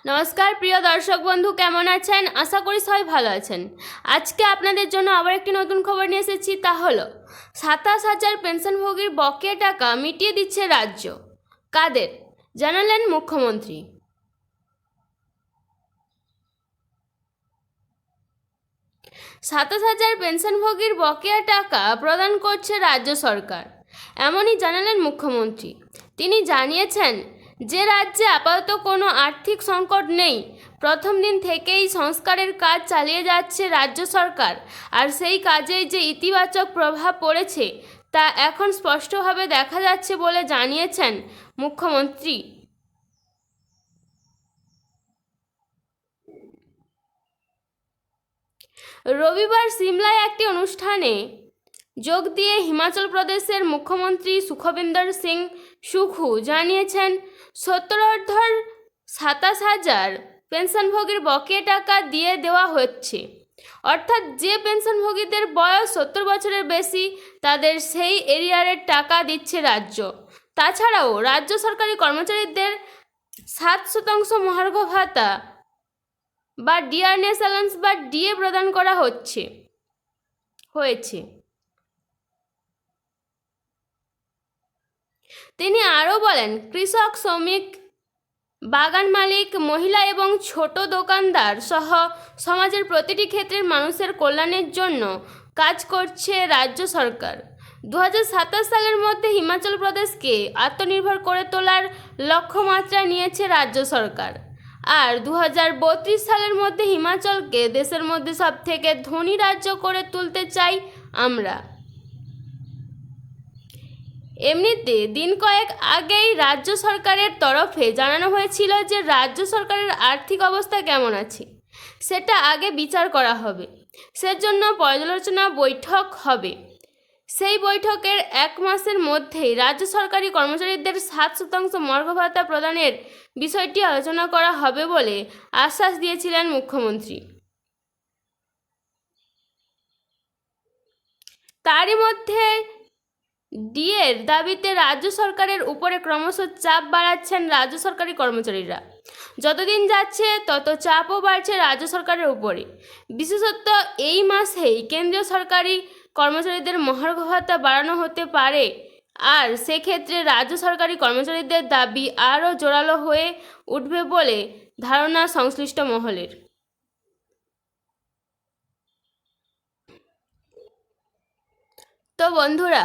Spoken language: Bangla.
নমস্কার, প্রিয় দর্শক বন্ধু, কেমন আছেন? আশা করি সবাই ভালো আছেন। আজকে আপনাদের জন্য আবার একটি নতুন খবর নিয়ে এসেছি, তা হলো, সাতাশ হাজার পেনশনভোগীর বকেয়া টাকা মিটিয়ে দিচ্ছে রাজ্য। কাদের? জানালেন মুখ্যমন্ত্রী। সাতাশ হাজার পেনশনভোগীর বকেয়া টাকা প্রদান করছে রাজ্য সরকার। এমনই জানালেন মুখ্যমন্ত্রী। তিনি জানিয়েছেন যে রাজ্যে আপাতত কোনো আর্থিক সংকট নেই, প্রথম দিন থেকেই সংস্কারের কাজ চালিয়ে যাচ্ছে রাজ্য সরকার। আর সেই কাজেই যে ইতিবাচক প্রভাব পড়েছে, তা এখন স্পষ্টভাবে দেখা যাচ্ছে বলে জানিয়েছেন মুখ্যমন্ত্রী। রবিবার সিমলায় একটি অনুষ্ঠানে যোগ দিয়ে হিমাচল প্রদেশের মুখ্যমন্ত্রী সুখবিন্দর সিং সুখু জানিয়েছেন সত্তরার্ধর সাতাশ হাজার পেনশনভোগীর বকে টাকা দিয়ে দেওয়া হচ্ছে। অর্থাৎ যে পেনশনভোগীদের বয়স সত্তর বছরের বেশি, তাদের সেই এরিয়ারের টাকা দিচ্ছে রাজ্য। তাছাড়াও রাজ্য সরকারি কর্মচারীদের সাত শতাংশ মহার্ঘ ভাতা বা ডিআরনেস অ্যালাউন্স বা ডিএ প্রদান করা হচ্ছে, হয়েছে। তিনি আরও বলেন, কৃষক, শ্রমিক, বাগান মালিক, মহিলা এবং ছোট দোকানদার সহ সমাজের প্রতিটি ক্ষেত্রের মানুষের কল্যাণের জন্য কাজ করছে রাজ্য সরকার। দু সালের মধ্যে হিমাচল প্রদেশকে আত্মনির্ভর করে তোলার লক্ষ্যমাত্রা নিয়েছে রাজ্য সরকার। আর দু হাজার বত্রিশ সালের মধ্যে হিমাচলকে দেশের মধ্যে সবথেকে ধনী রাজ্য করে তুলতে চাই আমরা। এমনিতে দিন কয়েক আগেই রাজ্য সরকারের তরফে জানানো হয়েছিল যে রাজ্য সরকারের আর্থিক অবস্থা কেমন আছে। সেটা আগে বিচার করা হবে। সেজন্য পর্যালোচনা বৈঠক হবে। সেই বৈঠকের এক মাসের মধ্যেই রাজ্য সরকারি কর্মচারীদের সাত শতাংশ মর্গ ভাতা প্রদানের বিষয়টি আলোচনা করা হবে বলে আশ্বাস দিয়েছিলেন মুখ্যমন্ত্রী। তারই মধ্যে ডিএর দাবিতে রাজ্য সরকারের উপরে ক্রমশ চাপ বাড়াচ্ছেন রাজ্য সরকারি কর্মচারীরা। যতদিন যাচ্ছে, তত চাপও বাড়ছে রাজ্য সরকারের উপরে বিশেষত এই মাসেই কেন্দ্রীয় সরকারি কর্মচারীদের মহার্ঘ ভাতা বাড়ানো হতে পারে। আর সেক্ষেত্রে রাজ্য সরকারি কর্মচারীদের দাবি আরও জোরালো হয়ে উঠবে বলে ধারণা সংশ্লিষ্ট মহলের। তো বন্ধুরা